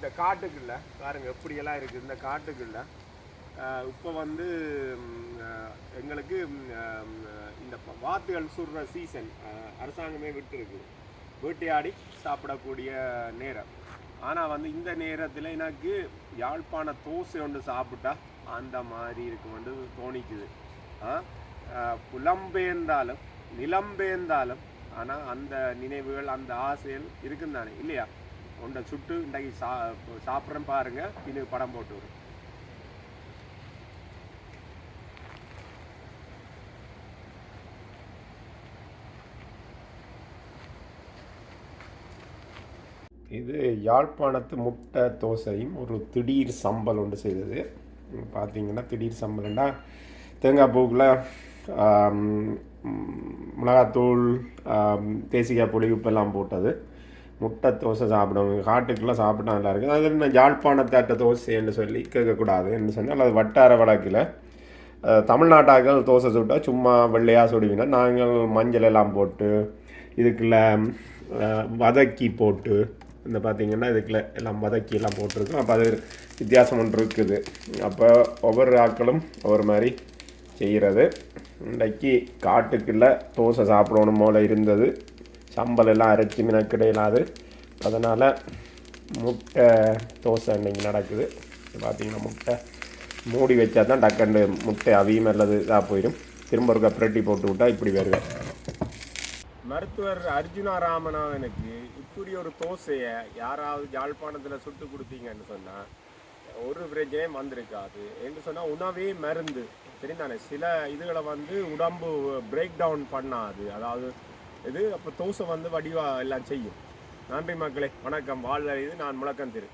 இந்த காட்டுக்குள்ள பாருங்க எப்படியெல்லாம் இருக்குது இந்த காட்டுக்குள்ள. இப்போ வந்து எங்களுக்கு இந்த வாத்துகள் சுடுற சீசன் அரசாங்கமே விட்டுருக்கு. வேட்டையாடி சாப்பிடக்கூடிய நேரம். ஆனால் வந்து இந்த நேரத்தில் எனக்கு யாழ்ப்பாண தோசை ஒன்று சாப்பிட்டா அந்த மாதிரி இருக்கு வந்து தோணிக்குது. ஆ? அஹ், புலம்பெயர்ந்தாலும் நிலம்பெயர்ந்தாலும் ஆனால் அந்த நினைவுகள் அந்த ஆசைகள் இருக்குந்தானே இல்லையா? உன்னை சுட்டு இன்றைக்கு சா சாப்பிட்றேன் பாருங்க. இது படம் போட்டு வரும். இது யாழ்ப்பாணத்து முட்டை தோசையும் ஒரு திடீர் சம்பல் ஒன்று செய்தது. பார்த்தீங்கன்னா திடீர் சம்பல்னா தேங்காய் பூக்கில் மிளகாத்தூள் ஆம், தேசிக்காய் புளி உப்பெல்லாம் போட்டது. முட்டை தோசை சாப்பிடுவோம் காட்டுக்கெல்லாம் சாப்பிட்டா நல்லா இருக்குது அது என்ன யாழ்ப்பாணத்தாட்ட தோசைன்னு சொல்லி கேட்கக்கூடாது என்று சொன்னால் அது வட்டார வழக்கில் தமிழ்நாட்டாக்கள் தோசை சுட்டால் சும்மா வெள்ளையாக சுடுவினா நாங்கள் மஞ்சள் எல்லாம் போட்டு இதுக்குள்ள வதக்கி போட்டு இந்த பார்த்திங்கன்னா இதுக்குள்ள எல்லாம் வதக்கி எல்லாம் போட்டிருக்கோம். அப்போ அது வித்தியாசம் ஒன்று இருக்குது. அப்போ ஒவ்வொரு ஆட்களும் ஒவ்வொரு மாதிரி செய்கிறது. இன்றைக்கு காட்டுக்குள்ளே தோசை சாப்பிடணும் போல இருந்தது. சம்பல் எல்லாம் அரைச்சி மினக்கிடையிலாது அதனால் முட்டை தோசை இன்னைக்கு நடக்குது. பார்த்தீங்கன்னா முட்டை மூடி வச்சா தான் டக்குன்னு முட்டை அவியும் அல்லது இதாக போயிடும். திரும்ப ஒரு பிரட்டி போட்டு விட்டால் இப்படி வருவேன் மருத்துவர் அர்ஜுனா ராமநாதனுக்கு இப்படி ஒரு தோசையை யாராவது யாழ்ப்பாணத்தில் சுட்டு கொடுத்தீங்கன்னு சொன்னால் ஒரு பிரச்சனையும் வந்திருக்காது என்று சொன்னால் உணவே மருந்து. தெரிந்தானே சில இதுகளை வந்து உடம்பு பிரேக் டவுன் பண்ணாது. அதாவது இது அப்போ தோசை வந்து வடிவா எல்லாம் செய்யும். நன்றி மக்களே வணக்கம். வாழ்வழிது நான் முழக்கம் திரு